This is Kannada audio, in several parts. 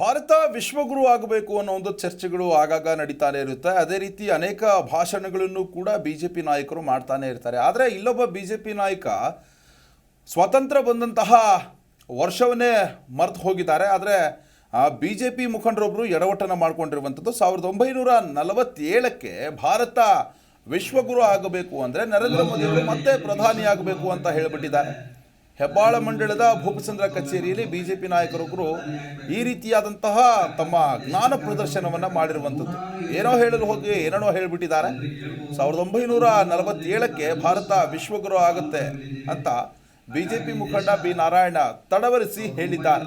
ಭಾರತ ವಿಶ್ವಗುರು ಆಗಬೇಕು ಅನ್ನೋ ಒಂದು ಚರ್ಚೆಗಳು ಆಗಾಗ ನಡೀತಾನೆ ಇರುತ್ತೆ. ಅದೇ ರೀತಿ ಅನೇಕ ಭಾಷಣಗಳನ್ನು ಕೂಡ ಬಿ ಜೆ ಪಿ ನಾಯಕರು ಮಾಡ್ತಾನೆ ಇರ್ತಾರೆ. ಆದರೆ ಇಲ್ಲೊಬ್ಬ ಬಿ ಜೆ ಪಿ ನಾಯಕ ಸ್ವಾತಂತ್ರ್ಯ ಬಂದಂತಹ ವರ್ಷವನ್ನೇ ಮರೆತು ಹೋಗಿದ್ದಾರೆ. ಆದರೆ ಬಿ ಜೆ ಪಿ ಮುಖಂಡರೊಬ್ಬರು ಎಡವಟ್ಟನ್ನು ಮಾಡಿಕೊಂಡಿರುವಂಥದ್ದು ಸಾವಿರದ ಒಂಬೈನೂರ ನಲವತ್ತೇಳಕ್ಕೆ ಭಾರತ ವಿಶ್ವಗುರು ಆಗಬೇಕು ಅಂದರೆ ನರೇಂದ್ರ ಮೋದಿಯವರು ಮತ್ತೆ ಪ್ರಧಾನಿ ಆಗಬೇಕು ಅಂತ ಹೇಳಿಬಿಟ್ಟಿದ್ದಾರೆ. ಹೆಬ್ಬಾಳ ಮಂಡಳದ ಭೂಪಚಂದ್ರ ಕಚೇರಿಯಲ್ಲಿ ಬಿಜೆಪಿ ನಾಯಕರೊಬ್ಬರು ಈ ರೀತಿಯಾದಂತಹ ತಮ್ಮ ಜ್ಞಾನ ಪ್ರದರ್ಶನವನ್ನು ಮಾಡಿರುವಂಥದ್ದು. ಏನೋ ಹೇಳಲು ಹೋಗಿ, ಏನೇನೋ ಹೇಳಿಬಿಟ್ಟಿದ್ದಾರೆ. ಸಾವಿರದ ಒಂಬೈನೂರ ನಲವತ್ತೇಳಕ್ಕೆ ಭಾರತ ವಿಶ್ವಗುರು ಆಗುತ್ತೆ ಅಂತ ಬಿ ಜೆ ಪಿ ಮುಖಂಡ ಬಿ. ನಾರಾಯಣ ತಡವರಿಸಿ ಹೇಳಿದ್ದಾರೆ.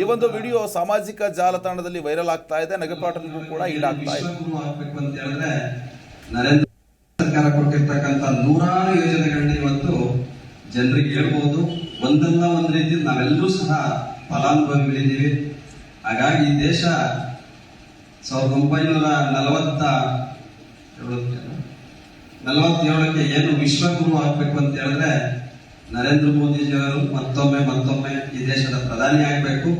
ಈ ಒಂದು ವಿಡಿಯೋ ಸಾಮಾಜಿಕ ಜಾಲತಾಣದಲ್ಲಿ ವೈರಲ್ ಆಗ್ತಾ ಇದೆ. ನಗಪಾಟನಿಗೂ ಕೂಡ ಈಡಾಗ್ತಾ ಇದೆ. ಸರ್ಕಾರ ಕೊಟ್ಟಿರ್ತಕ್ಕಂಥ ನೂರಾರು ಯೋಜನೆಗಳನ್ನ ಇವತ್ತು ಜನರಿಗೆ ಹೇಳ್ಬೋದು. ಒಂದಲ್ಲ ಒಂದ್ ರೀತಿ ನಾವೆಲ್ಲರೂ ಸಹ ಫಲಾನುಭವಿಗಳಿದ್ದೀವಿ. ಹಾಗಾಗಿ ಈ ದೇಶ ಸಾವಿರದ ಒಂಬೈನೂರ ನಲವತ್ತ ನಲವತ್ತೇಳಕ್ಕೆ ಏನು ವಿಶ್ವಗುರು ಆಗ್ಬೇಕು ಅಂತ ಹೇಳಿದ್ರೆ ನರೇಂದ್ರ ಮೋದಿಜಿಯವರು ಮತ್ತೊಮ್ಮೆ ಮತ್ತೊಮ್ಮೆ ಈ ದೇಶದ ಪ್ರಧಾನಿ ಆಗಬೇಕು.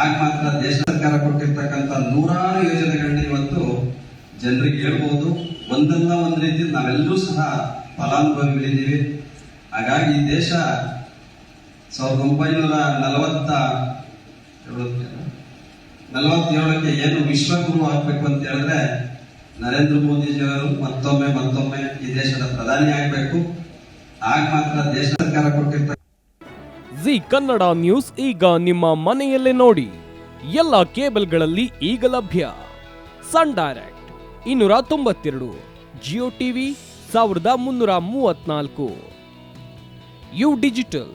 ಆಗ ಮಾತ್ರ ದೇಶ ಸರ್ಕಾರ ಕೊಟ್ಟಿರ್ತಕ್ಕಂಥ ನೂರಾರು ಯೋಜನೆಗಳನ್ನ ಇವತ್ತು ಜನರಿಗೆ ಹೇಳ್ಬೋದು. ಒಂದಲ್ಲ ಒಂದ್ ರೀತಿ ನಾವೆಲ್ಲರೂ ಸಹ ಫಲಾನುಭವಿಗಳಿದ್ದೀವಿ. ಹಾಗಾಗಿ ಈ ದೇಶ ಸಾವಿರದ ಒಂಬೈನೂರ ನಲವತ್ತ ನಲವತ್ತೇಳಕ್ಕೆ ಏನು ವಿಶ್ವಗುರು ಆಗ್ಬೇಕು ಅಂತ ಹೇಳಿದ್ರೆ ನರೇಂದ್ರ ಮೋದಿಜಿಯವರು ಮತ್ತೊಮ್ಮೆ ಮತ್ತೊಮ್ಮೆ ಈ ದೇಶದ ಪ್ರಧಾನಿ ಆಗಬೇಕು. ಆಗ ಮಾತ್ರ ದೇಶ ಸರ್ಕಾರ ಕೊಟ್ಟಿರ್ತಾರೆ ಜಿ ಕನ್ನಡ ನ್ಯೂಸ್ ಈಗ ನಿಮ್ಮ ಮನೆಯಲ್ಲೇ ನೋಡಿ. ಎಲ್ಲ ಕೇಬಲ್ಗಳಲ್ಲಿ ಈಗ ಲಭ್ಯ. ಸನ್ ಡೈರೆಕ್ಟ್ ಇನ್ನೂರ ತೊಂಬತ್ತೆರಡು, ಜಿಯೋ ಟಿವಿ ಸಾವಿರದ ಮುನ್ನೂರ ಮೂವತ್ನಾಲ್ಕು ಯು ಡಿಜಿಟಲ್.